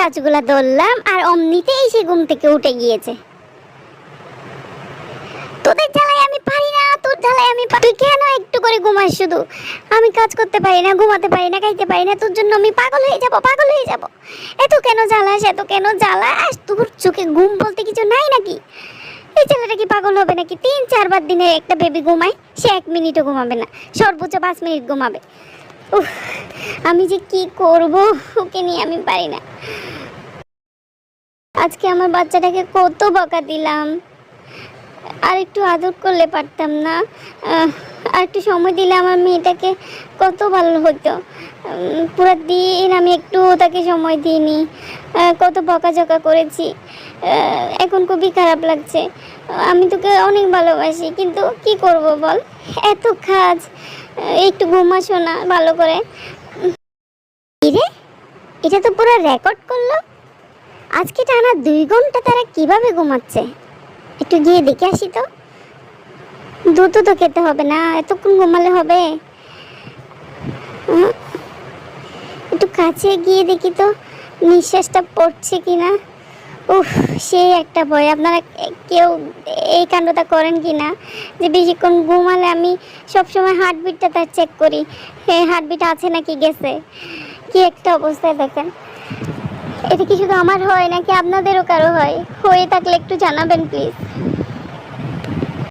কাজগুলা ধরলাম আর অমনিতেই সে ঘুম থেকে উঠে গিয়েছে। তোদের জ্বালায় আমি পারি না, তোর জ্বালায় আমি তুই কেন একটু করে ঘুমাস শুধু? আমি কাজ করতে পারি না, ঘুমাতে পারি না, খাইতে পারি না, তোর জন্য আমি পাগল হয়ে যাব, পাগল হয়ে যাব। এত কেন জ্বালাস, এত কেন জ্বালাস? তোর চোখে ঘুম বলতে কিছু নাই নাকি? এই ছেলেটা কি পাগল হবে নাকি? তিন, চারবার দিনে একটা বেবি ঘুমায়, সে এক মিনিটও ঘুমাবে না, সর্বোচ্চ পাঁচ মিনিট ঘুমাবে। আমি যে কি করব, ওকে নিয়ে আমি পারি না। আজকে আমার বাচ্চাটাকে কত বকা দিলাম। আর একটু আদর করলে পারতাম না। একটু সময় দিলে আমার মেয়েটাকে কত ভালো হতো। পুরো দিন আমি একটু তাকে সময় দিইনি। কত বকাঝকা করেছি। এখন খুবই খারাপ লাগছে। আমি তোকে অনেক ভালোবাসি, কিন্তু কি করব বল? এত কাজ। একটু ঘুমাসো না, ভালো করে। রে? এটা তো পুরো রেকর্ড করল? আজকে টানা দুই ঘণ্টা তারা কীভাবে ঘুমাচ্ছে? একটু গিয়ে দেখে আসি তো। দুধ তো খেতে হবে না, এতক্ষণ ঘুমালে হবে। একটু কাছে গিয়ে দেখি তো নিঃশ্বাসটা পড়ছে কিনা। উফ, সেই একটা ভয়। আপনারা কেউ এই কাণ্ডটা করেন কি না যে বেশিক্ষণ ঘুমালে আমি সবসময় হার্টবিটটা তার চেক করি। হ্যাঁ হার্টবিট আছে নাকি গেছে? কি একটা অবস্থায় দেখেন। এটা কি শুধু আমার হয় নাকি আপনাদেরও কারও হয়? হয়ে থাকলে একটু জানাবেন প্লিজ